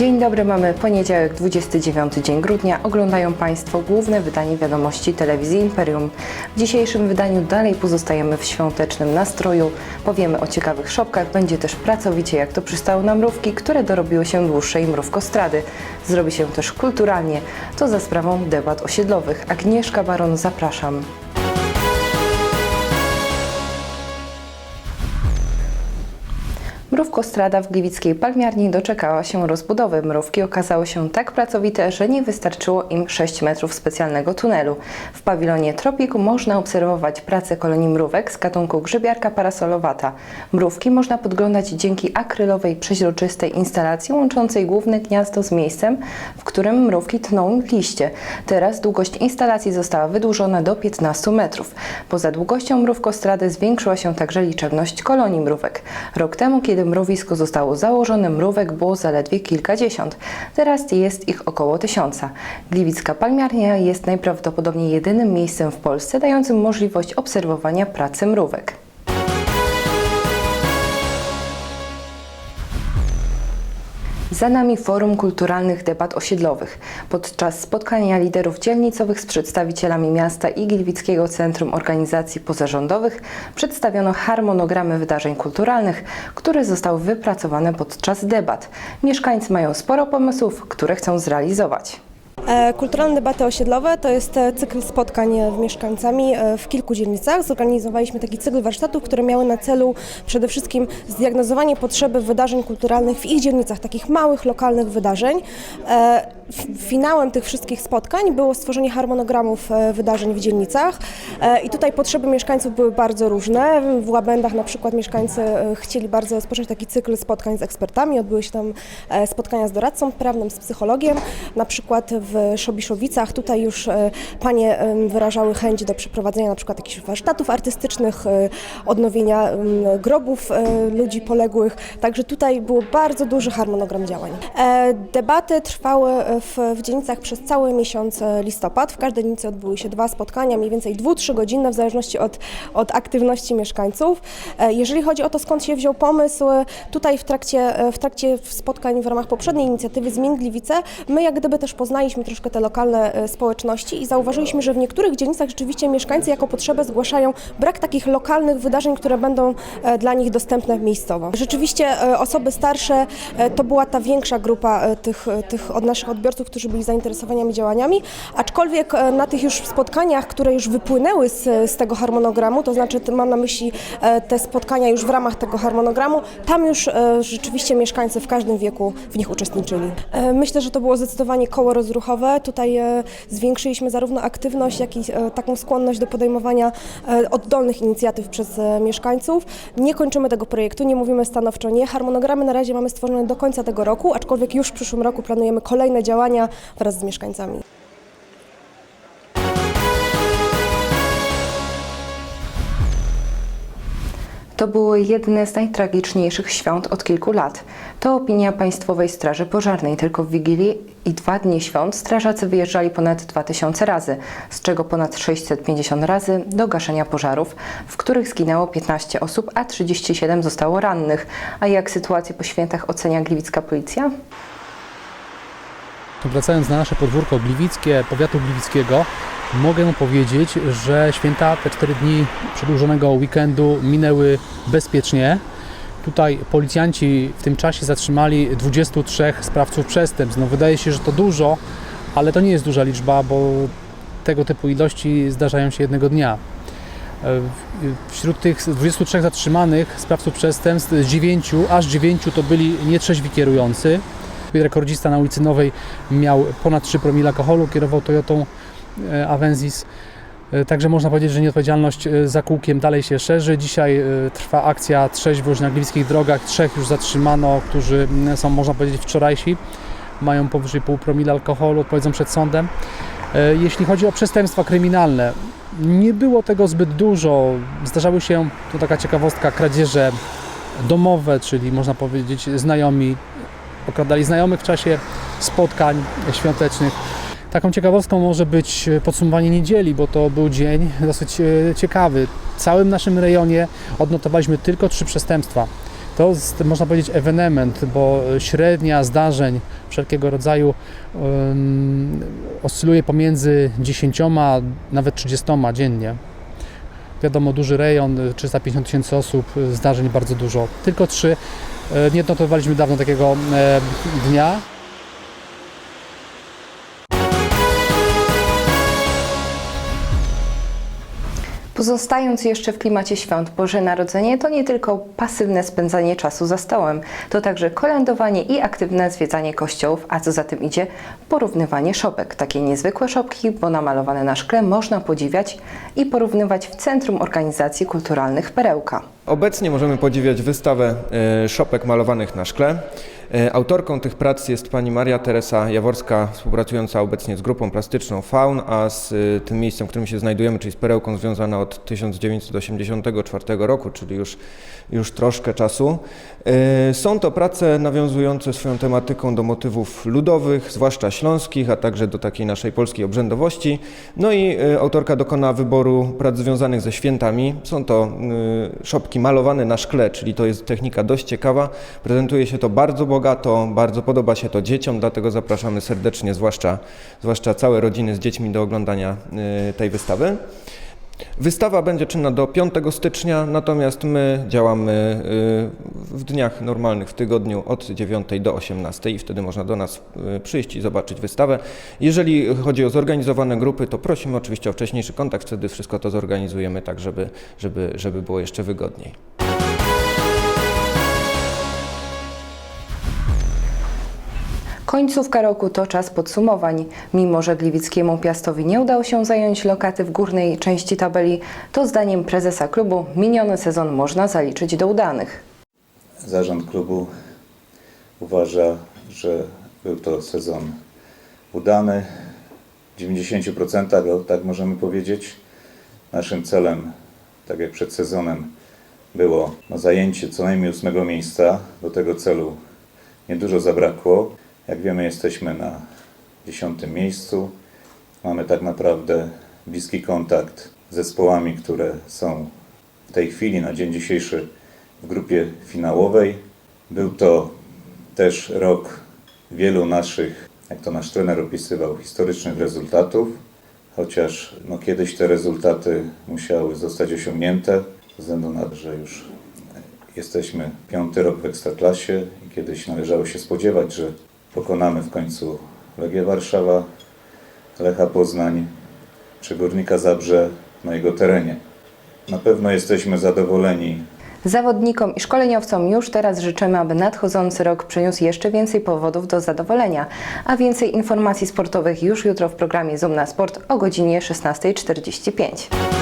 Dzień dobry, mamy poniedziałek, 29 dzień grudnia. Oglądają Państwo główne wydanie wiadomości telewizji Imperium. W dzisiejszym wydaniu dalej pozostajemy w świątecznym nastroju. Powiemy o ciekawych szopkach, będzie też pracowicie, jak to przystało na mrówki, które dorobiły się dłuższej mrówkostrady. Zrobi się też kulturalnie, to za sprawą debat osiedlowych. Agnieszka Baron, zapraszam. Mrówkostrada w gliwickiej palmiarni doczekała się rozbudowy. Mrówki okazały się tak pracowite, że nie wystarczyło im 6 metrów specjalnego tunelu. W pawilonie Tropiku można obserwować pracę kolonii mrówek z gatunku grzybiarka parasolowata. Mrówki można podglądać dzięki akrylowej, przeźroczystej instalacji łączącej główne gniazdo z miejscem, w którym mrówki tną liście. Teraz długość instalacji została wydłużona do 15 metrów. Poza długością mrówkostrady zwiększyła się także liczebność kolonii mrówek. Rok temu, kiedy mrowisko zostało założone, mrówek było zaledwie kilkadziesiąt. Teraz jest ich około tysiąca. Gliwicka palmiarnia jest najprawdopodobniej jedynym miejscem w Polsce dającym możliwość obserwowania pracy mrówek. Za nami Forum Kulturalnych Debat Osiedlowych. Podczas spotkania liderów dzielnicowych z przedstawicielami miasta i Gliwickiego Centrum Organizacji Pozarządowych przedstawiono harmonogramy wydarzeń kulturalnych, które zostały wypracowane podczas debat. Mieszkańcy mają sporo pomysłów, które chcą zrealizować. E, Kulturalne debaty osiedlowe to jest e, cykl spotkań e, w mieszkańcami w kilku dzielnicach. Zorganizowaliśmy taki cykl warsztatów, które miały na celu przede wszystkim zdiagnozowanie potrzeby wydarzeń kulturalnych w ich dzielnicach, takich małych, lokalnych wydarzeń. Finałem tych wszystkich spotkań było stworzenie harmonogramów wydarzeń w dzielnicach i tutaj potrzeby mieszkańców były bardzo różne. W Łabędach na przykład mieszkańcy chcieli bardzo rozpocząć taki cykl spotkań z ekspertami. Odbyły się tam spotkania z doradcą prawnym, z psychologiem. Na przykład w Szobiszowicach tutaj już e, panie wyrażały chęć do przeprowadzenia na przykład jakichś warsztatów artystycznych, e, odnowienia grobów e, ludzi poległych. Także tutaj był bardzo duży harmonogram działań. Debaty trwały w, w dzielnicach przez cały miesiąc listopad. W każdej dzielnicy odbyły się dwa spotkania, mniej więcej 2-3 godzinne w zależności od, od aktywności mieszkańców. Jeżeli chodzi o to, skąd się wziął pomysł, tutaj w trakcie, w trakcie spotkań w ramach poprzedniej inicjatywy Zmień Gliwice, my jak gdyby też poznaliśmy troszkę te lokalne e, społeczności i zauważyliśmy, że w niektórych dzielnicach rzeczywiście mieszkańcy jako potrzebę zgłaszają brak takich lokalnych wydarzeń, które będą e, dla nich dostępne miejscowo. Rzeczywiście e, osoby starsze to była ta większa grupa tych, tych od naszych odbiorców, którzy byli zainteresowanymi działaniami, aczkolwiek na tych już spotkaniach, które już wypłynęły z, z tego harmonogramu, to znaczy mam na myśli te spotkania już w ramach tego harmonogramu, tam już rzeczywiście mieszkańcy w każdym wieku w nich uczestniczyli. Myślę, że to było zdecydowanie koło rozruchowe. Tutaj e, zwiększyliśmy zarówno aktywność, jak i e, taką skłonność do podejmowania e, oddolnych inicjatyw przez mieszkańców. Nie kończymy tego projektu, nie mówimy stanowczo nie. Harmonogramy na razie mamy stworzone do końca tego roku, aczkolwiek już w przyszłym roku planujemy kolejne działania wraz z mieszkańcami. To były jedne z najtragiczniejszych świąt od kilku lat. To opinia Państwowej Straży Pożarnej. Tylko w Wigilii i dwa dni świąt strażacy wyjeżdżali ponad 2000 razy, z czego ponad 650 razy do gaszenia pożarów, w których zginęło 15 osób, a 37 zostało rannych. A jak sytuację po świętach ocenia gliwicka policja? Wracając na nasze podwórko gliwickie, powiatu gliwickiego, mogę powiedzieć, że święta, te cztery dni przedłużonego weekendu minęły bezpiecznie. Tutaj policjanci w tym czasie zatrzymali 23 sprawców przestępstw. No wydaje się, że to dużo, ale to nie jest duża liczba, bo tego typu ilości zdarzają się jednego dnia. E, Wśród tych 23 zatrzymanych sprawców przestępstw, z 9, aż 9 to byli nietrzeźwi kierujący. Rekordzista na ulicy Nowej miał ponad 3 promile alkoholu, kierował Toyotą Avensis. E, Także można powiedzieć, że nieodpowiedzialność e, za kółkiem dalej się szerzy. Dzisiaj e, trwa akcja trzeźwość na gliwickich drogach. Trzech już zatrzymano, którzy są, można powiedzieć, wczorajsi. Mają powyżej pół promila alkoholu, odpowiedzą przed sądem. E, Jeśli chodzi o przestępstwa kryminalne, nie było tego zbyt dużo. Zdarzały się, tu taka ciekawostka, kradzieże domowe, czyli można powiedzieć znajomi okradali znajomych w czasie spotkań świątecznych. Taką ciekawostką może być podsumowanie niedzieli, bo to był dzień dosyć e, ciekawy. W całym naszym rejonie odnotowaliśmy tylko trzy przestępstwa. To jest, można powiedzieć, ewenement, bo średnia zdarzeń wszelkiego rodzaju um, oscyluje pomiędzy 10 a nawet 30 dziennie. Wiadomo, duży rejon, 350 tysięcy osób, zdarzeń bardzo dużo. Tylko trzy. E, Nie notowaliśmy dawno takiego e, dnia. Pozostając jeszcze w klimacie świąt, Boże Narodzenie to nie tylko pasywne spędzanie czasu za stołem, to także kolędowanie i aktywne zwiedzanie kościołów, a co za tym idzie, porównywanie szopek. Takie niezwykłe szopki, bo namalowane na szkle, można podziwiać i porównywać w Centrum Organizacji Kulturalnych Perełka. Obecnie możemy podziwiać wystawę e, szopek malowanych na szkle. E, Autorką tych prac jest pani Maria Teresa Jaworska, współpracująca obecnie z grupą plastyczną Faun, a z e, tym miejscem, w którym się znajdujemy, czyli z perełką związana od 1984 roku, czyli już, już troszkę czasu. E, Są to prace nawiązujące swoją tematyką do motywów ludowych, zwłaszcza śląskich, a także do takiej naszej polskiej obrzędowości. No i autorka dokona wyboru prac związanych ze świętami. Są to szopki malowane na szkle, czyli to jest technika dość ciekawa. Prezentuje się to bardzo bogato, bardzo podoba się to dzieciom, dlatego zapraszamy serdecznie, zwłaszcza, zwłaszcza całe rodziny z dziećmi do oglądania y, tej wystawy. Wystawa będzie czynna do 5 stycznia, natomiast my działamy y, w dniach normalnych w tygodniu od 9 do 18 i wtedy można do nas y, przyjść i zobaczyć wystawę. Jeżeli chodzi o zorganizowane grupy, to prosimy oczywiście o wcześniejszy kontakt, wtedy wszystko to zorganizujemy tak, żeby, żeby, żeby było jeszcze wygodniej. Końcówka roku to czas podsumowań. Mimo, że Gliwickiemu Piastowi nie udało się zająć lokaty w górnej części tabeli, to zdaniem prezesa klubu miniony sezon można zaliczyć do udanych. Zarząd klubu uważa, że był to sezon udany. W 90% o, tak możemy powiedzieć. Naszym celem, tak jak przed sezonem, było no, zajęcie co najmniej ósmego miejsca. Do tego celu niedużo zabrakło. Jak wiemy, jesteśmy na dziesiątym miejscu. Mamy tak naprawdę bliski kontakt z zespołami, które są w tej chwili, na dzień dzisiejszy, w grupie finałowej. Był to też rok wielu naszych, jak to nasz trener opisywał, historycznych rezultatów, chociaż no, kiedyś te rezultaty musiały zostać osiągnięte, ze względu na to, że już jesteśmy piąty rok w Ekstraklasie i kiedyś należało się spodziewać, że pokonamy w końcu Legię Warszawa, Lecha Poznań czy Górnika Zabrze na jego terenie. Na pewno jesteśmy zadowoleni Zawodnikom i szkoleniowcom już teraz życzymy, aby nadchodzący rok przyniósł jeszcze więcej powodów do zadowolenia, a więcej informacji sportowych już jutro w programie Zoom na Sport o godzinie 16.45.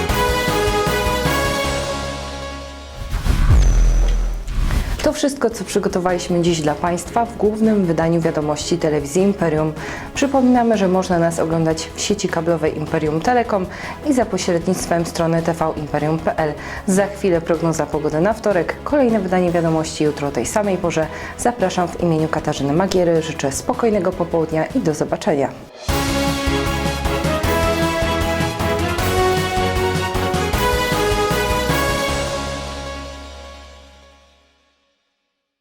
To wszystko, co przygotowaliśmy dziś dla Państwa w głównym wydaniu wiadomości telewizji Imperium. Przypominamy, że można nas oglądać w sieci kablowej Imperium Telekom i za pośrednictwem strony tvimperium.pl. Za chwilę prognoza pogody na wtorek, kolejne wydanie wiadomości jutro o tej samej porze. Zapraszam w imieniu Katarzyny Magiery, życzę spokojnego popołudnia i do zobaczenia.